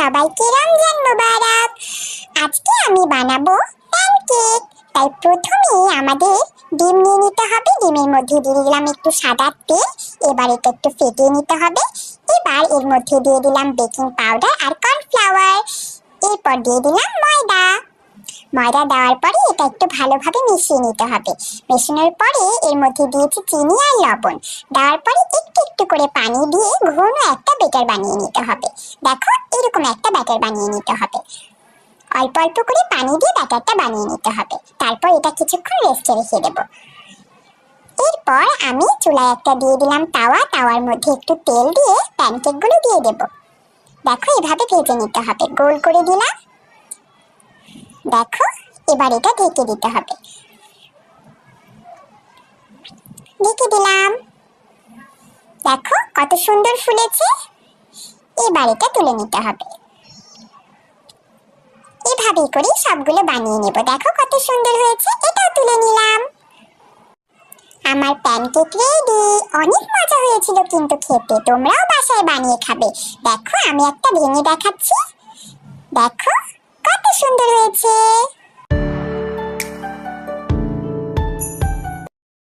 সবাইকে রমজান মোবারক। আজকে আমি বানাবো প্যানকেক তাই প্রথমেই আমাদের ডিম নিয়ে নিতে হবে। ডিমের মধ্যে দিয়ে দিলাম একটু সাদা তেল। এবার এটা একটু ফেটিয়ে নিতে হবে। এবার এর মধ্যে দিয়ে দিলাম বেকিং পাউডার আর কর্নফ্লাওয়ার। এরপর দিয়ে দিলাম ময়দা। ময়দা দেওয়ার পরে এটা একটু ভালোভাবে মিশিয়ে নিতে হবে। মেশানোর পরে এর মধ্যে দিয়েছি চিনি আর লবণ। দেওয়ার পরে একটু একটু করে পানি দিয়ে ঘন একটা বেটার বানিয়ে নিতে হবে। দেখো এরকম একটা ব্যাটার বানিয়ে নিতে হবে। অল্প অল্প করে পানি দিয়ে ব্যাটারটা বানিয়ে নিতে হবে। তারপর এটা কিছুক্ষণ রেস্টে রেখে দেবো। এরপর আমি চুলায় একটা দিয়ে দিলাম তাওয়া। তাওয়ার মধ্যে একটু তেল দিয়ে প্যানকেকগুলো দিয়ে দেবো। দেখো এভাবে ভেজে নিতে হবে। গোল করে দিলাম। দেখো, এবার এটা ঢেকে দিতে হবে। ঢেকে দিলাম। দেখো কত সুন্দর ফুলেছে। এবার বাড়িটা তুলে নিতে হবে। এভাবেই করে সবগুলো বানিয়ে নেব। দেখো কত সুন্দর হয়েছে, এটাও তুলে নিলাম। আমার প্যানকেক রেডি অনেক মজা হয়েছিল কিন্তু খেতে। তোমরাও বাসায় বানিয়ে খাবে। দেখো, আমি একটা ভেঙে দেখাচ্ছি। দেখো, কত সুন্দর হয়েছে।